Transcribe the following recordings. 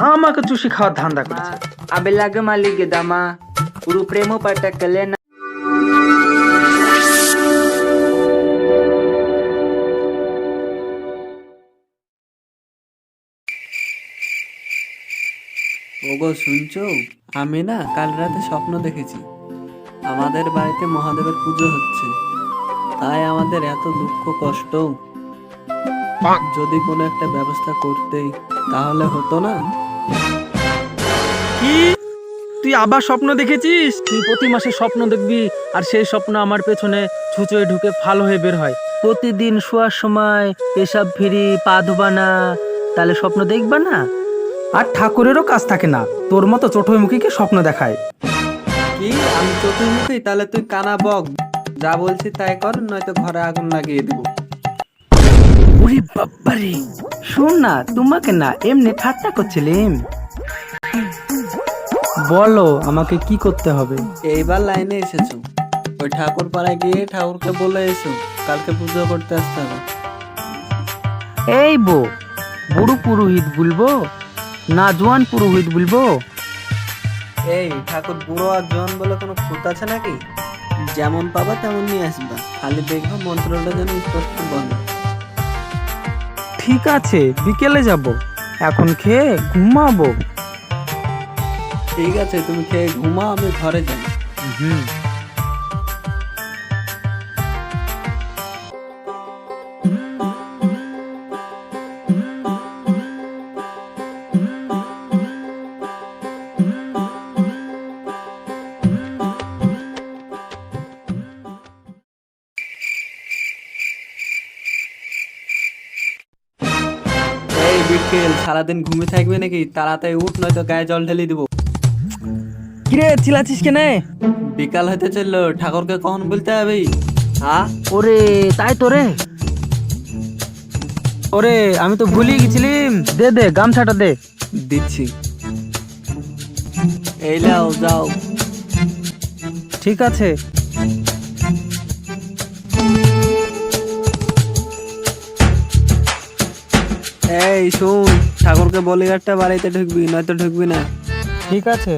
আমাকে চুষি খাওয়ার ধান্দা করেছে। Abelag maligidama. Puro premo patakale na. ওগো শুনছো? আমি না কাল রাতে স্বপ্ন দেখেছি। আমাদের বাড়িতে মহাদেবের পুজো হচ্ছে। তাই আমাদের এত দুঃখ কষ্ট। যদি কোনো একটা ব্যবস্থা করতেই তাহলে হতো না? কি? তুই আবার স্বপ্ন দেখেছিস? তুই প্রতি মাসে স্বপ্ন দেখবি আর সেই স্বপ্ন আমার পেছনে ছুঁচোয় ঢুকে ভালো হয়ে বের হয়। প্রতিদিন শোয়ার সময় পেশাব ফিরি পা ধোবা না তাহলে স্বপ্ন দেখবা না? আর ঠাকুরেরও কাজ থাকে না তোর মতো চোটই মুখীকে স্বপ্ন দেখায়। কি? আমি চতুর্মুখী তাহলে তুই কানা বক। যা বলছি তাই কর নয়তো ঘরে আগুন লাগিয়ে দেবো। বাবারে শোন না তোমাকে না এমনি ঠাট্টা করছিলাম। বলো আমাকে কি করতে হবে? এইবার লাইনে এসেছ। ওই ঠাকুর পাড়ায় গিয়ে ঠাকুরকে বলে এসো কালকে পুজো করতে আসতে হবে। এই বো বুড়ো পুরোহিত বলব না জোয়ান পুরোহিত বলব? এই ঠাকুর বুড়ো আর জোয়ান বলে কোনো খুঁত আছে নাকি? যেমন পাবা তেমন নিয়ে আসবা খালি দেখব মন্ত্রটা যেন স্পষ্ট বন্ধ ঠিক আছে বিকেলে যাব। এখন খেয়ে ঘুমাবো। ঠিক আছে তুমি খেয়ে ঘুমা আমি ঘরে যাই। হুম। এই সারাদিন ঘুমিয়ে থাকবে নাকি? তাড়াতাড়ি উঠ নয়তো গায়ে জল ঢেলে দিব। কিরে চিলাছিস কেনে? বিকাল হতে চলল ঠাকুরকে কখন বলতে হবে? হ্যাঁ ওরে তাই তো রে। ওরে আমি তো ভুলিয়ে গেছিলাম। দে দে গামছাটা দে। দিচ্ছি। এই লাও যাও। ঠিক আছে। এই শুন ঠাকুরকে বলি একটা বাড়িতে ঢুকবি নয়তো ঢুকবি না। ঠিক আছে।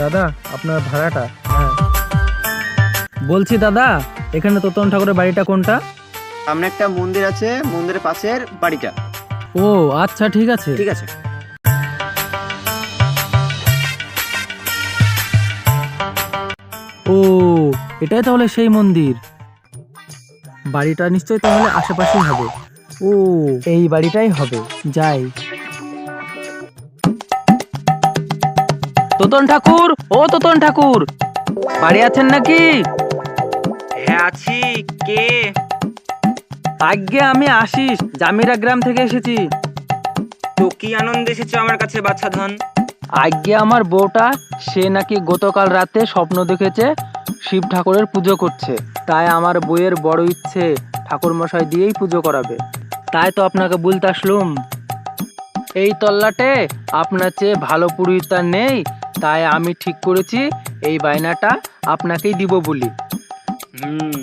দাদা আপনার ভাড়াটা হ্যাঁ। বলছি দাদা এখানে তোতন ঠাকুরের বাড়িটা কোনটা? সামনে একটা মন্দির আছে মন্দিরের পাশের বাড়িটা। ও আচ্ছা ঠিক আছে। ঠিক আছে। ও এটাই তাহলে সেই মন্দির। বাড়িটা নিশ্চয়ই তাহলে আশেপাশেই হবে। ও এই বাড়িটাই হবে যাই। তোতন ঠাকুর ও তোতন ঠাকুর বাড়ি আছেন নাকি? হ্যাঁ আছি। কে? আগে আমি আশিস জামিরা গ্রাম থেকে এসেছি। তো কি আনন্দ এসেছ আমার কাছে বাচ্চা ধন? আগে আমার বউটা সে নাকি গতকাল রাতে স্বপ্ন দেখেছে শিব ঠাকুরের পুজো করছে। তাই আমার বইয়ের বড় ইচ্ছে ঠাকুর মশাই দিয়েই পুজো করাবে। তাই তো আপনাকে বলতে আসলুম। এই তল্লাটে আপনার চেয়ে ভালো পুরোহিত নেই তাই আমি ঠিক করেছি এই বায়নাটা আপনাকেই দিব বলি। হুম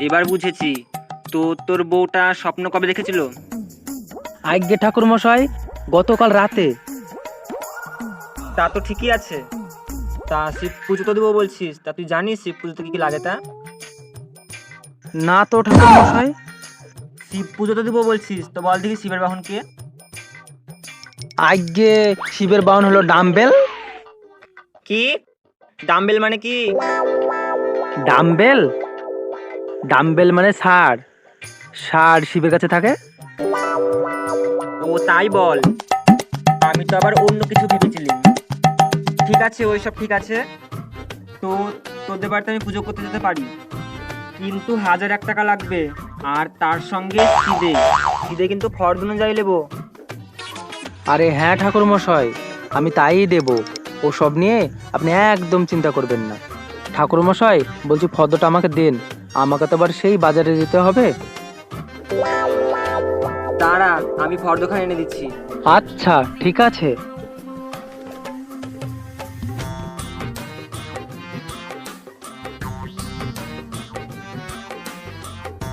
এবার বুঝেছি। তো তোর বউটা স্বপ্ন কবে দেখেছিল? আজ্ঞে ঠাকুর মশাই গতকাল রাতে তা তো ঠিকই আছে। তা শিব পুজো তো দেবো বলছিস। তা তুই জানিস শিব পুজোতে কি কি লাগে তা? না তো ঠাকুর মশাই শিব পুজো তো দেবো বলছিস। তো বল দেখি শিবের বাহন কে? আগে শিবের বাহন হলো ডাম্বেল। কি? ডাম্বেল মানে কি? ডাম্বেল? ডাম্বেল মানে ষাঁড় ষাঁড় শিবের কাছে থাকে। ও তাই বল। আমি তো আবার অন্য কিছু ভেবেছিলাম ঠিক আছে ওইসব ঠিক আছে। তো তোদের বাড়িতে আমি পুজো করতে যেতে পারি। কিন্তু হাজার এক টাকা লাগবে আর তার সঙ্গে সিদে সিদে কিন্তু ফর্দ অনুযায়ী নেব আরে হ্যাঁ ঠাকুর মশাই আমি তাই দেব। ও সব নিয়ে আপনি একদম চিন্তা করবেন না। ঠাকুর মশাই বলছি ফর্দটা আমাকে দেন। আমাকে তো আবার সেই বাজারে যেতে হবে। দাঁড়া আমি ফর্দখানে এনে দিচ্ছি। আচ্ছা ঠিক আছে।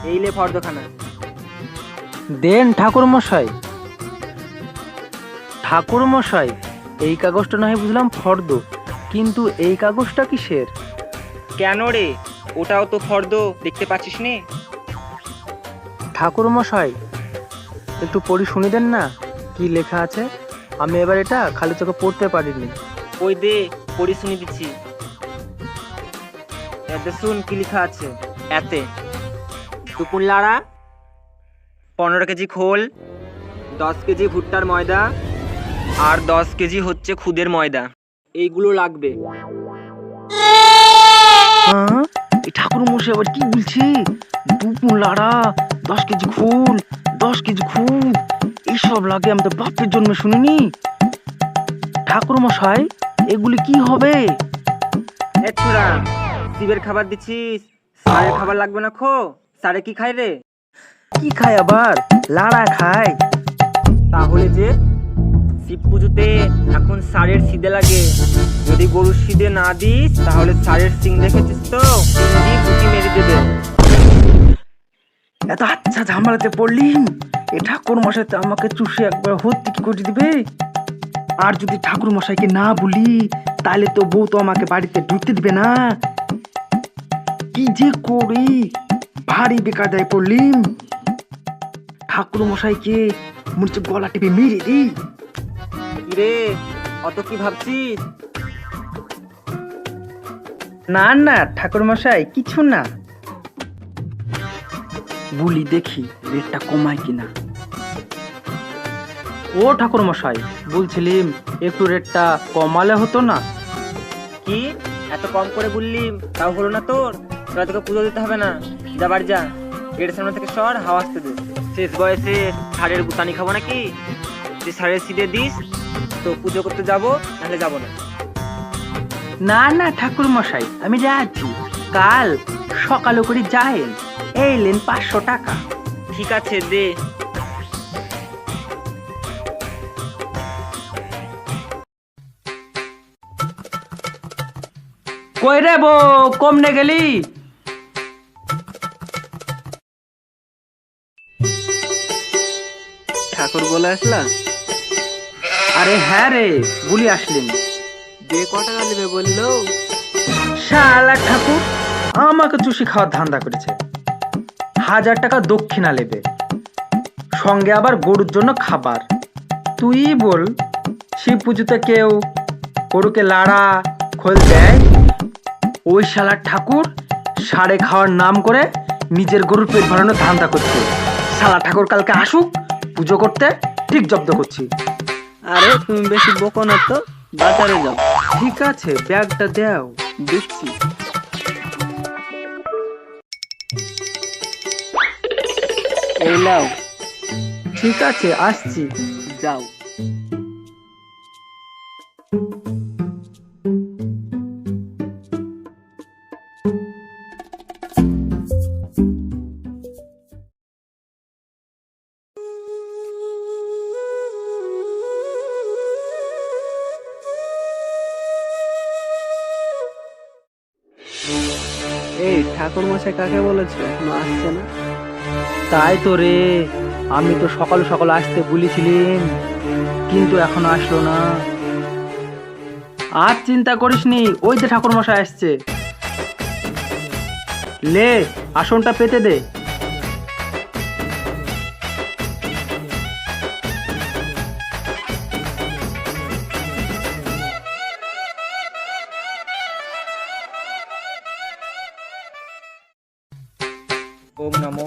এই লে ফর্দখানা দেন ঠাকুর মশাই ঠাকুর মশাই এই কাগজটা নয় বুঝলাম ফর্দ কিন্তু এই কাগজটা কিসের? কেন রে? ওটাও তো ফর্দ দেখতে পাচ্ছিস নে? ঠাকুর মশাই একটু পড়ি শুনে দেন না কি লেখা আছে? আমি এবার এটা খালি চোখে পড়তে পারিনি। ওই দে পড়ি শুনি দিচ্ছি। শুন কি লেখা আছে। এতে। টুকুন লাড়া। পনেরো কেজি খোল দশ কেজি ভুট্টার ময়দা আর দশ কেজি হচ্ছে খুদের ময়দা। এইগুলো লাগবে। ঠাকুর মশাই আবার কি বলছে? দুপুর লাড়া দশ কেজি ফুল দশ কেজি খুদ এইসব লাগে আমি তো বাপের জন্মে শুনিনি? ঠাকুর মশাই এগুলি কি হবে? শিবের খাবার দিচ্ছিস? সারের খাবার লাগবে না খো? সারে কি খায় রে? কি খায় আবার? লাড়া খায়। তাহলে যে শিব পুজোতে এখন সারের সিদে লাগে। যদি গরুর সিদে না দিস, তাহলে সারের সিং দেখেছিস তো? মেরে দেবে। এত আচ্ছা ঝামেলাতে পড়লিম এ ঠাকুর মশাই তো আমাকে চুষে একবার হত্যি কি করে দিবে? আর যদি ঠাকুর মশাইকে না বলি, তাহলে তো বউ তো আমাকে বাড়িতে ঢুকতে দিবে না। কি যে করি? ভারী বেকায়দায় পড়লিম। ঠাকুর মশাইকে মনে গলা টিপে মেরে দিই। কিরে অত কি ভাবছিস? না না ঠাকুর মশাই কিছু না। বলি দেখি রেটটা কমায় কিনা। ও ঠাকুর মশাই বলছিলিম একটু রেটটা কমালে হতো না। কি? এত কম করে বললিম তাও হলো না তোর? তোরা তোকে পুজো দিতে হবে না। যা বাড়ি যা। গেটের সামনে থেকে সর হাওয়া আসতে দে। শেষ বয়সে সারের বুতানি খাব নাকি? তুই সারের সিদে দিস তো পুজো করতে যাব নাহলে যাব না। না না ঠাকুর মশাই আমি যাচ্ছি কাল সকালে করে যায়েন এইলেন পাঁচশো টাকা। ঠিক আছে দে। কই রে বো কমনে গেলি? ঠাকুর বলে আসলা? আরে হ্যাঁ রে বলি আসলিম। যে ক টাকা নেবে বলল? শালা ঠাকুর আমাকে চুষি খাওয়ার ধান্দা করেছে। হাজার টাকা দক্ষিণা নেবে সঙ্গে আবার গরুর জন্য খাবার। তুই বল শিব পুজোতে কেউ গরুকে লাড়া খোল দেয়? ওই শালার ঠাকুর সাড়ে খাওয়ার নাম করে নিজের গরুর পেট ভরানোর ধান্দা করছে। শালা ঠাকুর কালকে আসুক পুজো করতে ঠিক জব্দ করছি। আরে তুমি বেশি বকো না তো বাজারে যাও। ঠিক আছে ব্যাগটা দাও দিচ্ছি এই নাও। ঠিক আছে আসছি। যাও। ঠাকুর মশাই কাকে বলেছে? এখনও আসছে না। তাই তো রে, আমি তো সকাল সকাল আসতে বলেছিলাম, কিন্তু এখন আসলো না। আর চিন্তা করিস নি ওই যে ঠাকুর মশাই আসছে। লে, আসনটা পেতে দে। ওম নমো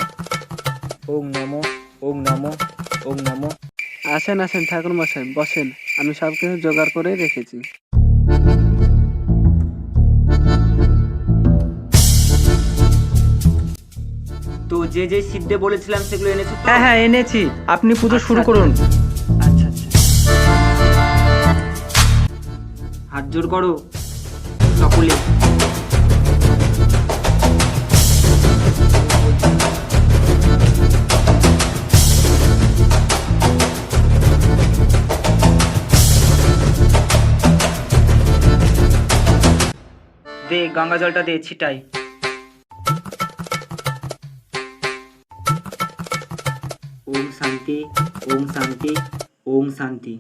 ওম নমো ওম নমো ওম নমো। আসেন আসেন ঠাকুর মশাই বসেন। আমি সব কিছু জোগাড় করে রেখেছি। তো যে যে সিদ্ধে বলেছিলাম সেগুলো এনেছো তো? হ্যাঁ হ্যাঁ এনেছি। আপনি পুজো আচ্ছা, শুরু আচ্ছা। করুন। আচ্ছা আচ্ছা। হাত জোর করো। সকলে গঙ্গা জলটা দে ছিটাই। ওম শান্তি ওম শান্তি ওম শান্তি।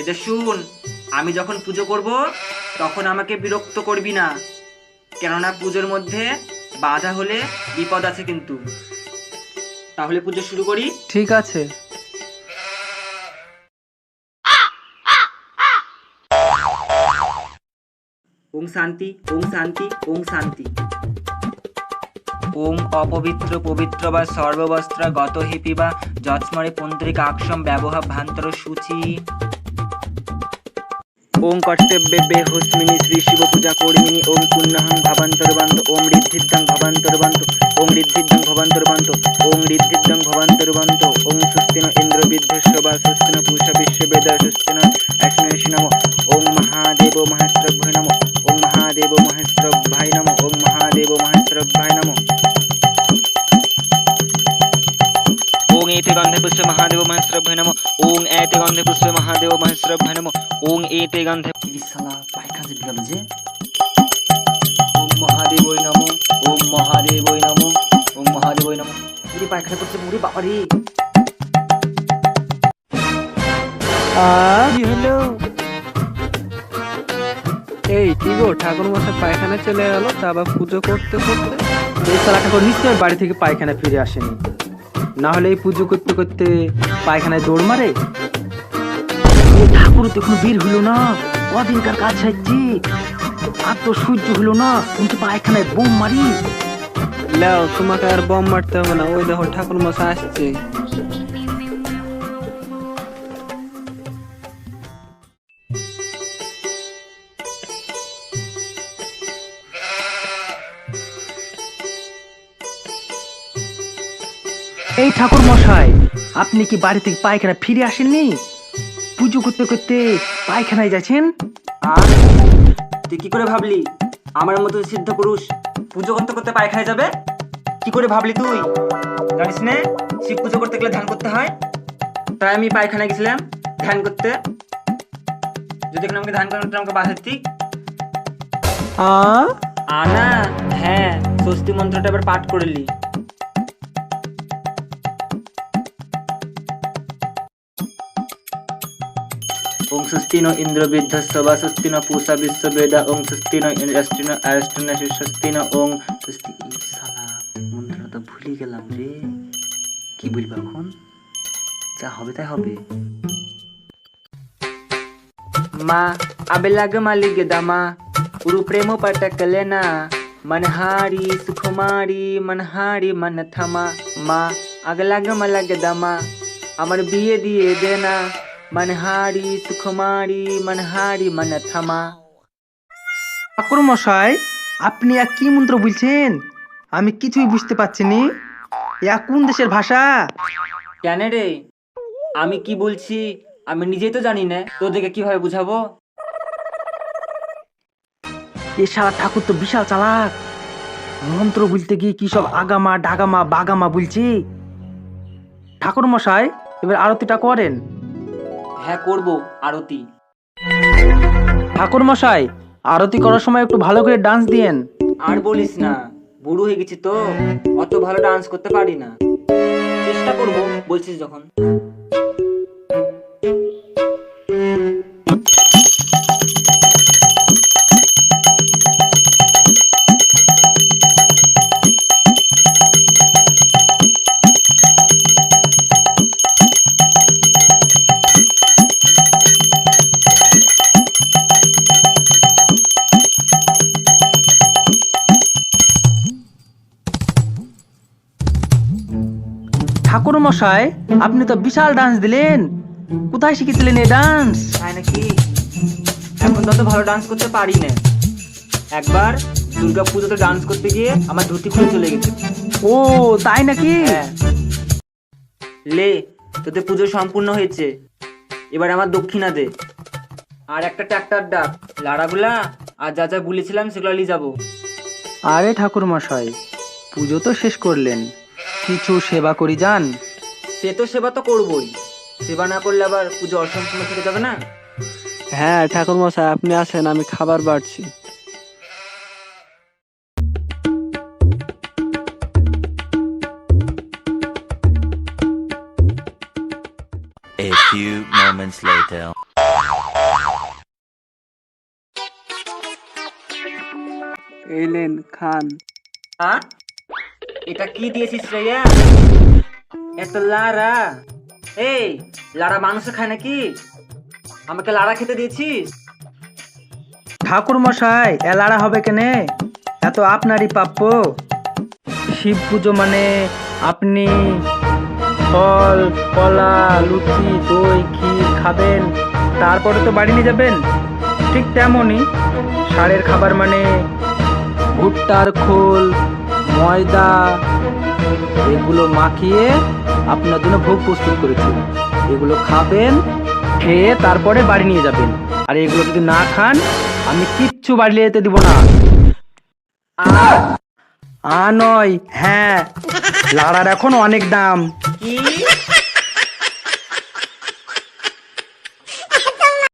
এদের শুন আমি যখন পুজো করব তখন আমাকে বিরক্ত করবি না। কেননা পুজোর মধ্যে বাধা হলে বিপদ আছে কিন্তু। তাহলে পুজো শুরু করি? ঠিক আছে। ওম শান্তি ওম শান্তি ওম শান্তি। ওম অপবিত্র পবিত্র বা সর্ববস্ত্র গত হিপি বা যৎস্মরে পন্ত্রিক আকসম ব্যবহার ভান্তর সূচি। ওম কর্তব্যে হুস্মিনী শ্রী শিব পূজা কর্মিনী, ওম পুণ্যহং ভবান্তরবান্ত ওম ঋদ্ধিদ্যং ভবান্তরবান্ত ওম ঋদ্ধিদ্যং ভবান্তরবান্ত ওম ঋদ্ধিদ্যং ভবান্তরবান্ত ওম সুস্তিন ইন্দ্র বিদ্ধস্য বা সুস্তিন পুষা বিশ্ববেদ সুস্তিন অশ্নেষি নম। ওম মহাদেব মহেশ্রভ্য নম। ওম মহাদেব মহেশ্রভাই নম। ওম মহাদেব মহেশ্রভাই নম। ওং এতে গন্ধে পুষ্পে মহাদেব মহেশ্রভাই নম ওং এতে গন্ধে পুষ্পে মহাদেব মহেশ্রভাই নম ওং এতে গন্ধে সালা পায়খানা যে গেল যে ওম মহাদেবই নম ওম মহাদেবই নম ওম মহাদেবই নম মুড়ি পায়খানা করছে মুড়ি বাবারি কি হলো এই কি গো? ঠাকুর মশাই পায়খানা চলে গেল তা আবার পুজো করতে করতে? এই সালা ঠাকুর নিশ্চয় বাড়ি থেকে পায়খানা ফিরে আসেনি। না হলে এই পুজো করতে করতে পায়খানায় দৌড় মারে? ঠাকুর তো এখন বীর হলো না। কদিনকার কাজ সাইছি আর তো সহ্য হলো না। কিন্তু পায়খানায় বোম মারি। লাও তোমাকে আর বোম মারতে হবে না। ওই দেখো ঠাকুর মশা আসছে। ঠাকুর মশাই আপনি কি বাড়ি থেকে পায়খানা ফিরে আসেননি? পুজো করতে করতে পায়খানায় যাচ্ছেন? আর? তুই কি করে ভাবলি? আমার মতো সিদ্ধ পুরুষ পুজো করতে করতে পায়খানায় যাবে? কি করে ভাবলি তুই? জানিস না শিব পুজো করতে গেলে ধ্যান করতে হয়। তাই আমি পায়খানায় গেছিলাম ধ্যান করতে। যদি এখন আমাকে ধ্যান করতে আমাকে বাধা দিতি। আ? আনা হ্যাঁ স্বস্তি মন্ত্রটা এবার পাঠ করলি ওং সুস্তিন ইন্দ্র বিদ্ধস্য বা সুস্তিন পূষা বিশ্ববেদা ওং সুস্তিন অষ্টিন অষ্টিন সুস্তিন ওং শালা মন্ত্রটা তো ভুলে গেলাম রে কি বলব এখন যা হবে তাই হবে মা আবে লাগ মালিক দামা উরু প্রেম পটক লেনা মনহারি সুকুমারি মনহারি মন থামা মা আগ লাগ মালাগ দামা আমার বিয়ে দিয়ে দেনা মনহারি সুকুমারি মনহারি মন থামা ঠাকুর মশাই আপনি এক কি মন্ত্র বলছেন আমি কিছুই বুঝতে পারছি নি ইয়া কোন দেশের ভাষা কেন রে আমি কি বলছি আমি নিজেই তো জানি না তোদেরকে কীভাবে বুঝাবো এ শালা ঠাকুর তো বিশাল চালাক মন্ত্র বলতে গিয়ে কি সব আগামা ডাগামা বাগামা বলছি ঠাকুর মশাই এবার আরতিটা করেন হ্যাঁ করব আরতি। ঠাকুর মশাই আরতি করার সময় একটু ভালো করে ডান্স দিয়েন। আর বলিস না বুড়ো হয়ে গেছি তো অত ভালো ডান্স করতে পারি না। চেষ্টা করব বলছিস যখন। মশাই আপনি তো বিশাল ডান্স দিলেন। কোথায় শিখেছিলেন এই ডান্স তাই নাকি? এখন তত ভালো ডান্স করতে পারি না। একবার দুর্গা পুজোতে ডান্স করতে গিয়ে আমার ধুতি খুলে চলে গেছে। ও তাই নাকি? হ্যাঁ। লে তোদের পুজো সম্পূর্ণ হয়েছে। এবার আমার দক্ষিণা দে। আর একটা ট্রাক্টর ডাক। লাড়াগুলা আর যা যা বলেছিলাম সেগুলো নিয়ে যাব। আরে ঠাকুর মশাই পুজো তো শেষ করলেন। কিছু সেবা করি যান? সে তো সেবা তো করবই। সেবা না করলে আবার পুজো অসম্পূর্ণ থেকে যাবে না? হ্যাঁ ঠাকুর মশাই আপনি আসেন আমি খাবার বাড়ছি। A few moments later. এলেন খান। হ্যাঁ? এটা কি দিয়েছিস রে এত লারা। এই, লারা মাংস খায় নাকি? আমাকে লারা খেতে দিয়েছিস? ঠাকুর মশাই এলাড়া হবে কেনে? এত আপনারই প্রাপ্য। শিব পুজো মানে আপনি ফল, কলা, লুচি, দই, ক্ষীর খাবেন, তারপরে তো বাড়ি নিয়ে যাবেন। ঠিক তেমনই ষাঁড়ের খাবার মানে ভুট্টার খোল, ময়দা, এগুলো মাখিয়ে আপনার জন্য ভোগ প্রস্তুত করেছি। এগুলো খাবেন, খেয়ে তারপরে বাড়ি নিয়ে যাবেন। আর এগুলো যদি না খান, আমি কিচ্ছু বাড়ি যেতে দিব না। আ নয় হ্যাঁ। লাড়ার এখন অনেক দাম। কি?